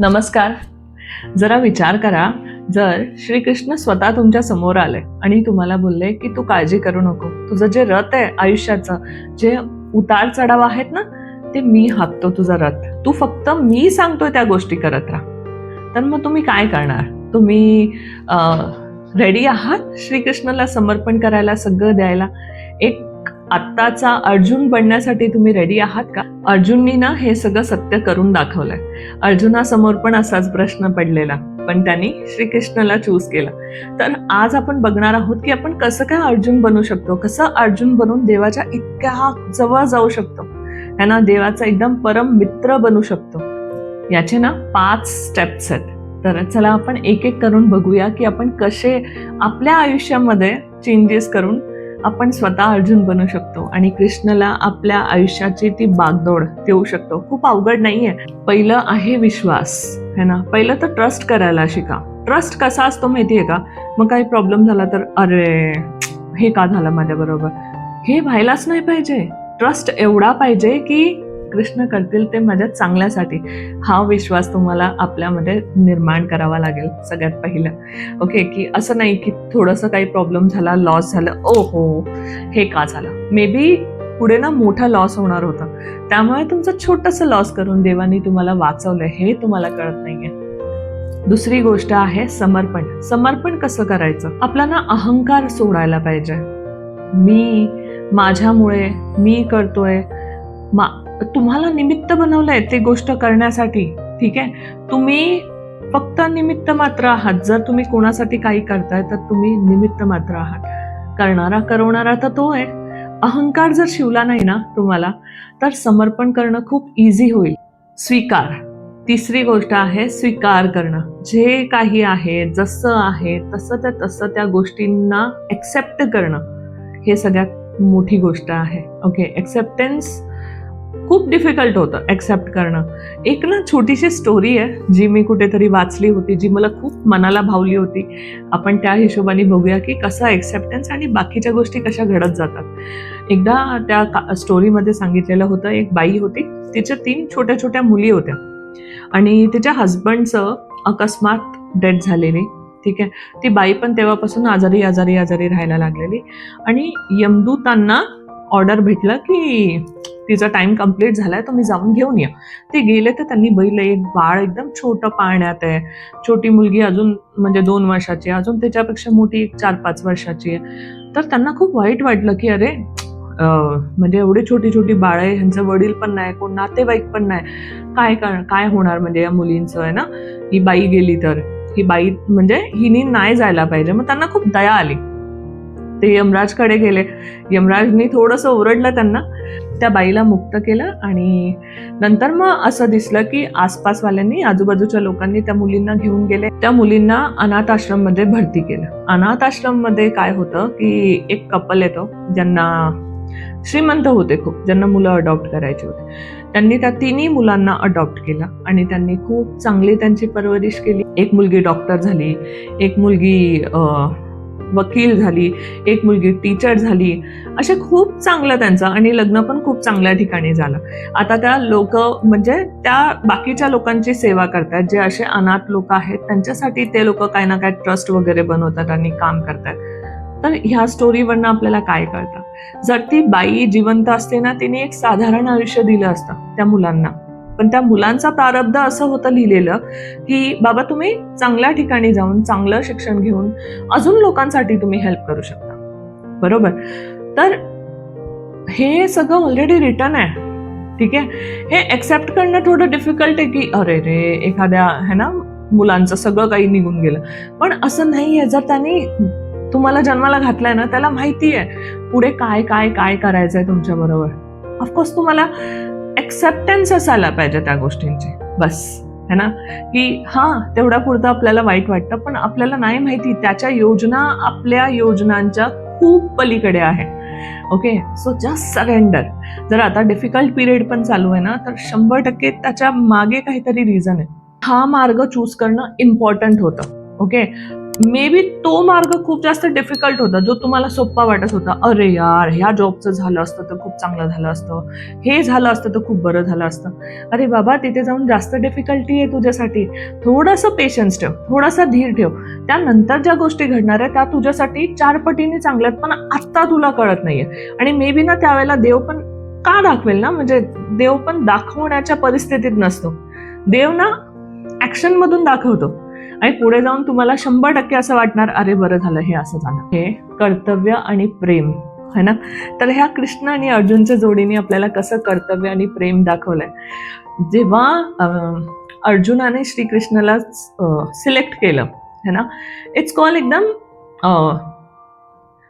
नमस्कार. जरा विचार करा जर श्रीकृष्ण स्वतः तुमच्यासमोर आले आणि तुम्हाला बोलले की तू काळजी करू नको तुझं जे रथ आहे आयुष्याचं जे उतार चढाव आहेत ना ते मी हाकतो तुझा रथ. तू फक्त मी सांगतोय त्या गोष्टी करत राहा. तर मग तुम्ही काय करणार? तुम्ही रेडी आहात श्रीकृष्णाला समर्पण करायला सगळं द्यायला? एक आत्ताचा अर्जुन बनण्यासाठी तुम्ही रेडी आहात का? अर्जुननी ना हे सगळं सत्य करून दाखवलंय. अर्जुनासमोर पण असाच प्रश्न पडलेला पण त्यांनी श्रीकृष्णाला चूज केला. तर आज आपण बघणार आहोत की आपण कसं काय अर्जुन बनू शकतो कसं अर्जुन बनून देवाच्या इतक्या जवळ जाऊ शकतो. त्यांना देवाचा एकदम परम मित्र बनू शकतो. याचे ना पाच स्टेप्स आहेत. तर चला आपण एक एक करून बघूया की आपण कसे आपल्या आयुष्यामध्ये चेंजेस करून आपण स्वतः अर्जुन बनू शकतो आणि कृष्णाला आपल्या आयुष्याची ती बागदोड देऊ शकतो. खूप अवघड नाहीये. पहिलं आहे विश्वास है ना? पहिलं तर ट्रस्ट करायला शिका. ट्रस्ट कसा असतो माहितीये का? मग काही प्रॉब्लेम झाला तर अरे हे का झालं माझ्या बरोबर हे व्हायलाच नाही पाहिजे. ट्रस्ट एवढा पाहिजे की कृष्ण करतील ते माझ्या चांगल्यासाठी. हा विश्वास तुम्हाला आपल्यामध्ये निर्माण करावा लागेल सगळ्यात पहिलं. ओके की असं नाही की थोडंसं काही प्रॉब्लेम झाला लॉस झालं ओ हो हे का झालं? मे बी पुढे ना मोठा लॉस होणार होता. त्यामुळे तुमचं छोटंसं लॉस करून देवाने तुम्हाला वाचवलं हे तुम्हाला कळत नाहीये. दुसरी गोष्ट आहे समर्पण. समर्पण कसं करायचं? आपला ना अहंकार सोडायला पाहिजे. मी माझ्यामुळे मी करतोय मा तुम्हाला निमित्त बनवलंय ते गोष्ट करण्यासाठी ठीक आहे? तुम्ही फक्त निमित्त मात्र आहात. जर तुम्ही कोणासाठी काही करताय तर तुम्ही निमित्त मात्र आहात. करणारा करवणारा तर तो आहे. अहंकार जर शिवला नाही ना तुम्हाला तर समर्पण करणं खूप इझी होईल. स्वीकार. तिसरी गोष्ट आहे स्वीकार करणं. जे काही आहे जसं आहे तसं त्या तसं त्या गोष्टींना एक्सेप्ट करणं. हे सगळ्यात मोठी गोष्ट आहे. ओके एक्सेप्टन्स खूप डिफिकल्ट होतं ॲक्सेप्ट करणं. एक ना छोटीशी स्टोरी आहे जी मी कुठेतरी वाचली होती जी मला खूप मनाला भावली होती. आपण त्या हिशोबाने बघूया की कसा ॲक्सेप्टन्स आणि बाकीच्या गोष्टी कशा घडत जातात. एकदा त्या का स्टोरीमध्ये सांगितलेलं होतं एक बाई होती तिच्या तीन छोट्या छोट्या मुली होत्या. आणि तिच्या हजबंडचं अकस्मात डेथ झालेली ठीक आहे. ती बाई पण तेव्हापासून आजारी आजारी आजारी राहायला लागलेली. आणि यमदूतांना ऑर्डर भेटलं की तिचा टाइम कंप्लीट झालाय तर मी जाऊन घेऊन या. ते गेले तर त्यांनी बघितलं एक बाळ एकदम छोटं पाळण्यात आहे. छोटी मुलगी अजून म्हणजे दोन वर्षाची अजून त्याच्यापेक्षा मोठी एक चार पाच वर्षाची आहे. तर त्यांना खूप वाईट वाटलं की अरे म्हणजे एवढी छोटी छोटी बाळ आहे ह्यांचं वडील पण नाही कोण नातेवाईक पण नाही. काय काय होणार म्हणजे या मुलींचं आहे ना? ही बाई गेली तर. ही बाई म्हणजे हिनी नाही जायला पाहिजे. मग त्यांना खूप दया आली. ते यमराजकडे गेले. यमराजनी थोडंसं ओरडलं त्यांना. त्या बाईला मुक्त केलं आणि नंतर मग असं दिसलं की आसपासवाल्यांनी आजूबाजूच्या लोकांनी त्या मुलींना घेऊन गेले. त्या मुलींना अनाथ आश्रममध्ये भरती केलं. अनाथ आश्रममध्ये काय होतं की एक कपल येतो ज्यांना श्रीमंत होते खूप ज्यांना मुलं अडॉप्ट करायचे होते. त्यांनी त्या तिन्ही मुलांना अडॉप्ट केलं आणि त्यांनी खूप चांगली त्यांची परवरिश केली. एक मुलगी डॉक्टर झाली एक मुलगी वकील झाली एक मुलगी टीचर झाली असे खूप चांगलं त्यांचं आणि लग्न पण खूप चांगल्या ठिकाणी झालं. आता त्या लोक म्हणजे त्या बाकीच्या लोकांची सेवा करतात जे असे अनाथ लोक आहेत त्यांच्यासाठी ते लोक काही ना काय ट्रस्ट वगैरे बनवतात आणि काम करतात. तर ह्या स्टोरीवरनं आपल्याला काय कळतं? जर ती बाई जिवंत असते ना तिने एक साधारण आयुष्य दिलं असतं त्या मुलांना. पण त्या मुलांचा प्रारब्ध असं होतं लिहिलेलं की बाबा तुम्ही चांगल्या ठिकाणी जाऊन चांगलं शिक्षण घेऊन अजून लोकांसाठी तुम्ही हेल्प करू शकता. बरोबर? तर हे सगळं ऑलरेडी रिटर्न आहे. ठीक आहे? हे एक्सेप्ट करणं थोडं डिफिकल्ट आहे की अरे रे एखाद्या है ना मुलांचं सगळं काही निघून गेलं. पण असं नाही आहे. जर त्यांनी तुम्हाला जन्माला घातलाय ना त्याला माहिती आहे पुढे काय काय काय करायचं आहे तुमच्या बरोबर. ऑफकोर्स तुम्हाला ॲक्सेप्टन्स असायला पाहिजे त्या गोष्टींची. बस. है ना? की हा तेवढा पुरतं आपल्याला वाईट वाटतं पण आपल्याला नाही माहिती त्याच्या योजना आपल्या योजनांच्या खूप पलीकडे आहे. ओके सो जस्ट सरेंडर जर आता डिफिकल्ट पिरियड पण चालू आहे ना तर शंभर टक्के त्याच्यामागे काहीतरी रिझन आहे. हा मार्ग चूज करणं इम्पॉर्टंट होतं. ओके मे बी तो मार्ग खूप जास्त डिफिकल्ट होता जो तुम्हाला सोप्पा वाटत होता. अरे यार ह्या जॉबचं झालं असतं तर खूप चांगलं झालं असतं. हे झालं असतं तर खूप बरं झालं असतं. अरे बाबा तिथे जाऊन जास्त डिफिकल्टी आहे तुझ्यासाठी. थोडंसं पेशन्स ठेव थोडासा धीर ठेव. त्यानंतर ज्या गोष्टी घडणार आहे त्या तुझ्यासाठी चार पटीने चांगल्यात पण आत्ता तुला कळत नाहीये. आणि मे बी ना त्यावेळेला देव पण का दाखवेल ना? म्हणजे देव पण दाखवण्याच्या परिस्थितीत नसतो. देव ना ऍक्शन मधून दाखवतो. आणि पुढे जाऊन तुम्हाला शंभर टक्के असं वाटणार अरे बरं झालं हे असं झालं. हे कर्तव्य आणि प्रेम है ना? तर ह्या कृष्ण आणि अर्जुनच्या जोडीने आपल्याला कसं कर्तव्य आणि प्रेम दाखवलंय? जेव्हा अर्जुनाने श्रीकृष्णाला सिलेक्ट केलं है ना? इट्स कॉल एकदम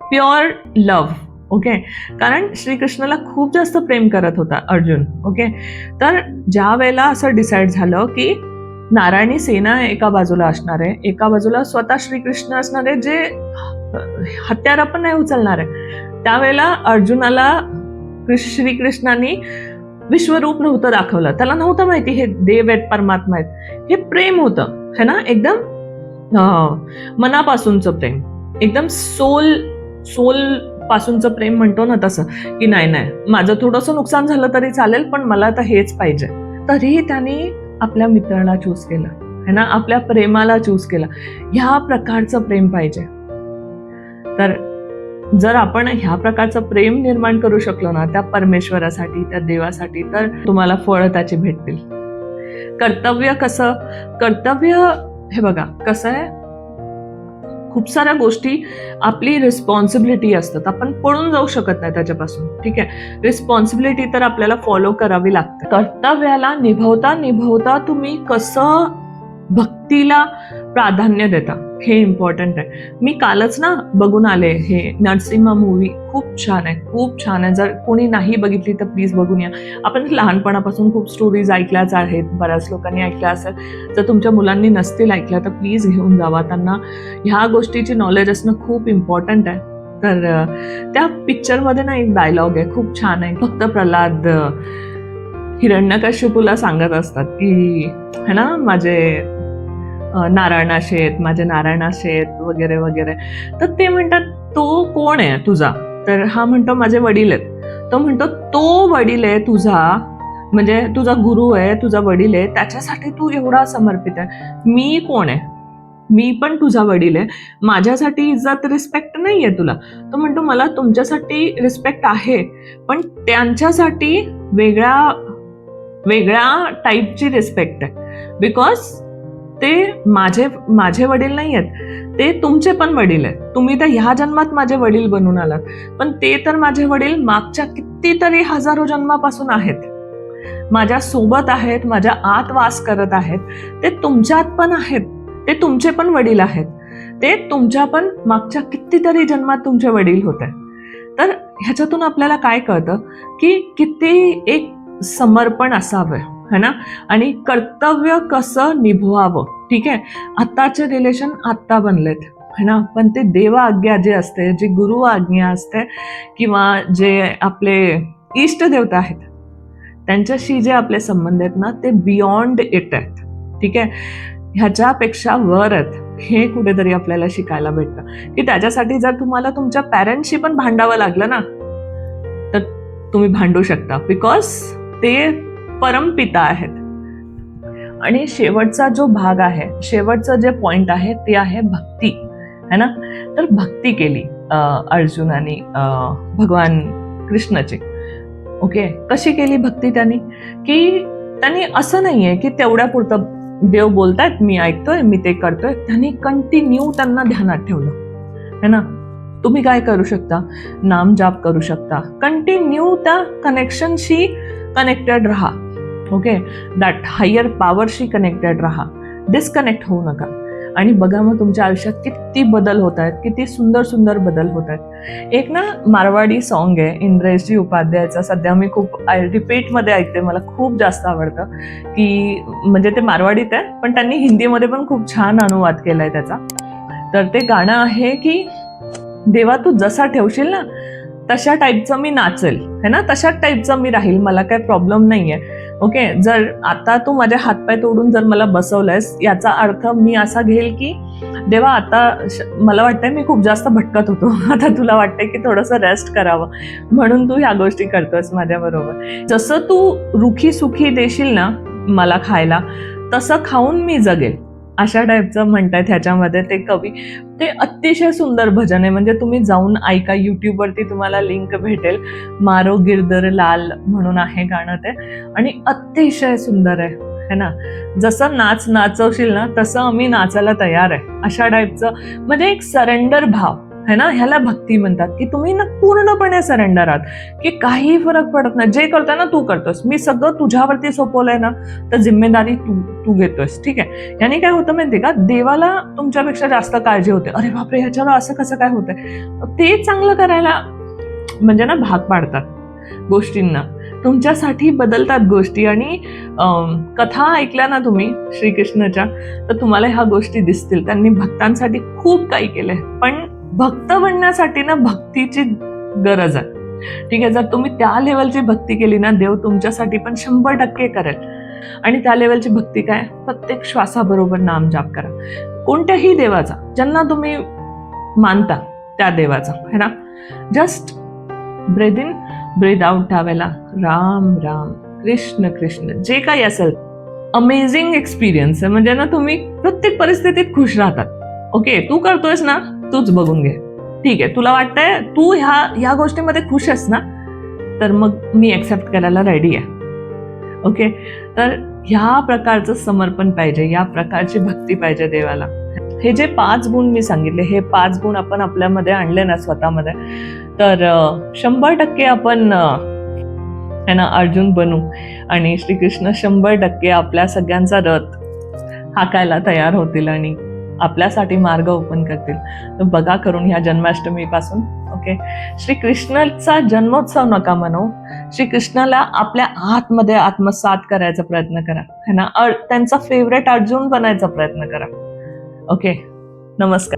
प्युअर लव्ह ओके कारण श्रीकृष्णाला खूप जास्त प्रेम करत होता अर्जुन ओके तर ज्या वेळेला असं डिसाईड झालं की नारायणी सेना एका बाजूला असणार आहे. एका बाजूला स्वतः श्रीकृष्ण असणार आहे जे हत्यारा पण नाही उचलणार आहे. त्यावेळेला अर्जुनाला कृष्ण- श्रीकृष्णाने विश्वरूप नव्हतं दाखवलं. त्याला नव्हतं माहिती हे देव आहेत परमात्मा आहेत. हे प्रेम होतं है ना? एकदम मनापासूनचं प्रेम. एकदम सोल सोल पासूनचं प्रेम म्हणतो ना तसं की नाही नाही माझं थोडंसं नुकसान झालं तरी चालेल पण मला तर हेच पाहिजे. तरीही त्यांनी आपल्या मित्राला चूज केलं. है ना? आपल्या प्रेमाला चूज केलं. ह्या प्रकारचं प्रेम पाहिजे. तर जर आपण ह्या प्रकारचं प्रेम निर्माण करू शकलो ना त्या परमेश्वरासाठी त्या देवासाठी तर तुम्हाला फळ त्याची भेटतील. कर्तव्य कसं? कर्तव्य हे बघा कसं आहे? खूप साऱ्या गोष्टी आपली रिस्पॉन्सिबिलिटी असतात. आपण पळून जाऊ शकत नाही त्याच्यापासून. ठीक आहे? रिस्पॉन्सिबिलिटी तर आपल्याला फॉलो करावी लागते. कर्तव्याला निभवता निभवता तुम्ही कसं भक्तीला प्राधान्य देता हे इम्पॉर्टंट आहे. मी कालच ना बघून आले हे नरसिंहा मूवी खूप छान आहे. खूप छान आहे. जर कोणी नाही बघितली तर प्लीज बघून या. आपण लहानपणापासून खूप स्टोरीज ऐकल्याच आहेत. बऱ्याच लोकांनी ऐकल्या असेल. जर तुमच्या मुलांनी नसतील ऐकल्या तर प्लीज घेऊन जावा. त्यांना ह्या गोष्टीची नॉलेज असणं खूप इम्पॉर्टंट आहे. तर त्या पिक्चरमध्ये ना एक डायलॉग आहे. खूप छान आहे. फक्त प्रल्हाद हिरण्यकश्यपूला सांगत असतात की है ना माझे नारायणा शेत आहेत माझे नारायणाशे आहेत वगैरे वगैरे. तर ते म्हणतात तो कोण आहे तुझा? तर हा म्हणतो माझे वडील आहेत. तो म्हणतो तो वडील आहे तुझा म्हणजे तुझा गुरु आहे तुझा वडील आहे त्याच्यासाठी तू एवढा समर्पित आहे. मी कोण आहे? मी पण तुझा वडील आहे. माझ्यासाठी इज्जत रिस्पेक्ट नाही आहे तुला. तो म्हणतो मला तुमच्यासाठी रिस्पेक्ट आहे पण त्यांच्यासाठी वेगळ्या वेगळ्या टाईपची रिस्पेक्ट आहे. बिकॉज ते माझे माझे वडील नाही आहेत ते तुमचे पण वडील आहेत. तुम्ही तर ह्या जन्मात माझे वडील बनून आलात. पण ते तर माझे वडील मागच्या कितीतरी हजारो जन्मापासून आहेत. माझ्या सोबत आहेत माझ्या आत वास करत आहेत. ते तुमच्यात पण आहेत. ते तुमचे पण वडील आहेत. ते तुमच्या पण मागच्या कितीतरी जन्मात तुमचे वडील होते. तर ह्याच्यातून आपल्याला काय कळतं? की किती एक समर्पण असावं. है ना? आणि कर्तव्य कसं निभवावं? ठीक आहे? आत्ताचे रिलेशन आत्ता बनलेत है ना? पण ते देवा आज्ञा जे असते जे गुरु आज्ञा असते किंवा जे आपले इष्ट देवता आहेत त्यांच्याशी जे आपले संबंध आहेत ना ते बियॉन्ड इट आहेत. ठीक आहे? ह्याच्यापेक्षा वर आहेत. हे कुठेतरी आपल्याला शिकायला भेटतं. की त्याच्यासाठी जर तुम्हाला तुमच्या पॅरेंट्सशी पण भांडावं लागलं ना तर तुम्ही भांडू शकता. बिकॉज ते परमपिता आहेत. आणि शेवटचा जो भाग आहे शेवटचं जे पॉइंट आहे ते आहे भक्ती. है ना? तर भक्ती केली अर्जुनाने भगवान कृष्णाची. ओके कशी केली भक्ती त्यांनी? की त्यांनी असं नाही आहे की तेवढ्यापुरतं देव बोलतायत मी ऐकतोय मी ते करतोय. त्यांनी कंटिन्यू त्यांना ध्यानात ठेवलं. है ना? तुम्ही काय करू शकता? नाम जाप करू शकता. कंटिन्यू त्या कनेक्शनशी कनेक्टेड राहा. ओके? दॅट हायर पॉवरशी कनेक्टेड राहा. डिस्कनेक्ट होऊ नका. आणि बघा मग तुमच्या आयुष्यात किती बदल होत आहेत किती सुंदर सुंदर बदल होत आहेत. एक ना मारवाडी सॉन्ग आहे इंद्रेशजी उपाध्यायचा. सध्या मी खूप रिपीटमध्ये ऐकते मला खूप जास्त आवडतं. की म्हणजे ते मारवाडीत आहे पण त्यांनी हिंदीमध्ये पण खूप छान अनुवाद केला आहे त्याचा. तर ते गाणं आहे की देवा तू जसा ठेवशील ना तशा टाईपचं मी नाचेल. है ना? तशाच टाईपचं मी राहील मला काही प्रॉब्लेम नाही आहे ओके जर आता तू माझे हातपाय तोडून जर मला बसवलंयस याचा अर्थ मी असा घेईल की देवा आता मला वाटतंय मी खूप जास्त भटकत होतो. आता तुला वाटतंय की थोडंसं रेस्ट करावं. म्हणून तू ह्या गोष्टी करतोस माझ्याबरोबर जसं तू रुखी सुखी देशील ना मला खायला तसं खाऊन मी जगेल. अशा टाईपचं म्हणतायत ह्याच्यामध्ये ते कवी. ते अतिशय सुंदर भजन आहे. म्हणजे तुम्ही जाऊन ऐका. यूट्यूबवरती तुम्हाला लिंक भेटेल. मारो गिरदर लाल म्हणून आहे गाणं ते. आणि अतिशय सुंदर आहे. है ना? जसं नाच नाचवशील ना तसं आम्ही नाचायला तयार आहे. अशा टाईपचं म्हणजे एक सरेंडर भाव. है ना? ह्याला भक्ती म्हणतात की तुम्ही ना पूर्णपणे सरेंडर आहात की काही फरक पडत नाही. जे करताय ना तू करतोस. मी सगळं तुझ्यावरती सोपवलंय ना तर जिम्मेदारी तू तू घेतोयस ठीक आहे? याने काय होतं माहिती का? देवाला तुमच्यापेक्षा जास्त काळजी होते. अरे बापरे ह्याच्यावर असं कसं काय होतंय? ते चांगलं करायला म्हणजे ना भाग पाडतात गोष्टींना. तुमच्यासाठी बदलतात गोष्टी आणि कथा ऐकल्या ना तुम्ही श्रीकृष्णाच्या तर तुम्हाला ह्या गोष्टी दिसतील. त्यांनी भक्तांसाठी खूप काही केलंय. पण भक्त बनण्यासाठी ना भक्तीची गरज आहे. ठीक आहे जर तुम्ही त्या लेवलची भक्ती केली ना देव तुमच्यासाठी पण शंभर टक्के करेल. आणि त्या लेवलची भक्ती काय? प्रत्येक श्वासाबरोबर नाम जाप करा. कोणत्याही देवाचा ज्यांना तुम्ही मानता त्या देवाचा है ना? Just breathe in breathe out त्यावेळेला राम राम कृष्ण कृष्ण जे काही असेल. अमेझिंग एक्सपिरियन्स आहे. म्हणजे ना तुम्ही प्रत्येक परिस्थितीत खुश राहतात. ओके तू करतोयस ना तूच बघून घे. ठीक आहे तुला वाटतंय तू ह्या ह्या गोष्टीमध्ये खुश आहेस ना? तर मग मी ॲक्सेप्ट करायला रेडी आहे. ओके तर ह्या प्रकारचं समर्पण पाहिजे या प्रकारची भक्ती पाहिजे देवाला. हे जे पाच गुण मी सांगितले हे पाच गुण आपण आपल्यामध्ये आणले ना स्वतःमध्ये तर शंभर टक्के आपण आहे ना अर्जुन बनू आणि श्रीकृष्ण शंभर टक्के आपल्या सगळ्यांचा रथ हाकायला तयार होतील आणि आपल्यासाठी मार्ग ओपन करतील. तर बघा करून ह्या जन्माष्टमीपासून ओके श्रीकृष्णाचा जन्मोत्सव नका म्हणू. श्रीकृष्णाला आपल्या आतमध्ये आत्मसात करायचा प्रयत्न करा. है ना? त्यांचा फेवरेट अर्जुन बनायचा प्रयत्न करा. ओके नमस्कार.